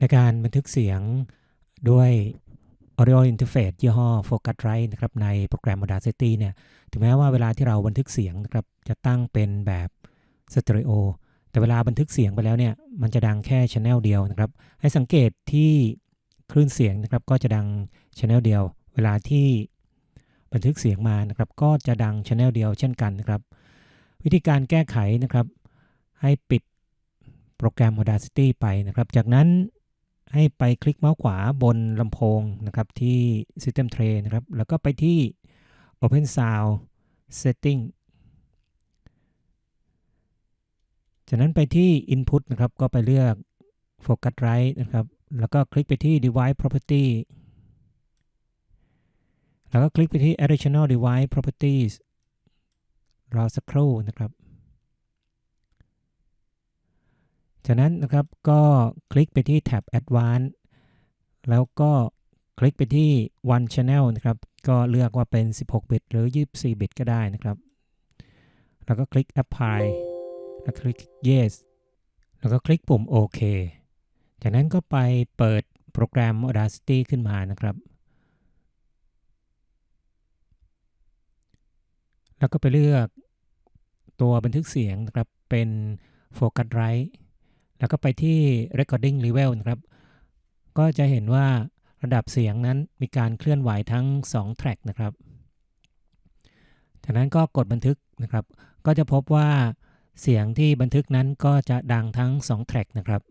ในการบันทึกเสียงด้วย Audio Interface ยี่ห้อ Focusrite นะครับในโปรแกรม Audacity เนี่ยถึงแม้ว่าเวลาที่เราบันทึกเสียงนะครับจะตั้งเป็นแบบสเตอริโอแต่เวลาบันทึกเสียงไปแล้วเนี่ยมันจะดังแค่ช anel เดียวนะครับ ให้สังเกตที่คลื่นเสียงนะครับก็จะดังช anel เดียว เวลาที่บันทึกเสียงมานะครับก็จะดังช anel เดียวเช่นกันนะครับวิธีการแก้ไขนะครับ ให้ปิดโปรแกรม Audacity ไปนะครับ จากนั้น ให้ไปคลิกเมาส์ขวาบนลำโพงนะครับที่ System Tray นะครับ แล้วก็ไปที่ Open Sound Setting จากนั้นไปที่ Input นะครับ ก็ไปเลือก Focusrite นะครับ แล้วก็คลิกไปที่ Device Property แล้วก็คลิกไปที่ Additional Device Properties รอสักครู่นะครับ จากนั้นนะครับก็คลิกไปที่แท็บ Advanced แล้วก็คลิกไปที่ One Channel นะครับ ก็เลือกว่าเป็น 16 บิตหรือ 24 บิตก็ได้นะครับ แล้วก็คลิก Apply แล้วคลิก Yes แล้วก็คลิกปุ่ม OK จากนั้นก็ไปเปิดโปรแกรม Audacity ขึ้นมานะครับ แล้วก็ไปเลือกตัวบันทึกเสียงนะครับ เป็น Focusrite แล้วก็ไปที่ Recording Level นะครับ ก็จะเห็นว่าระดับเสียงนั้นมีการเคลื่อนไหวทั้ง2แทร็กนะครับ จากนั้นก็กดบันทึกนะครับ ก็จะพบว่าเสียงที่บันทึกนั้นก็จะดังทั้ง2แทร็กนะครับ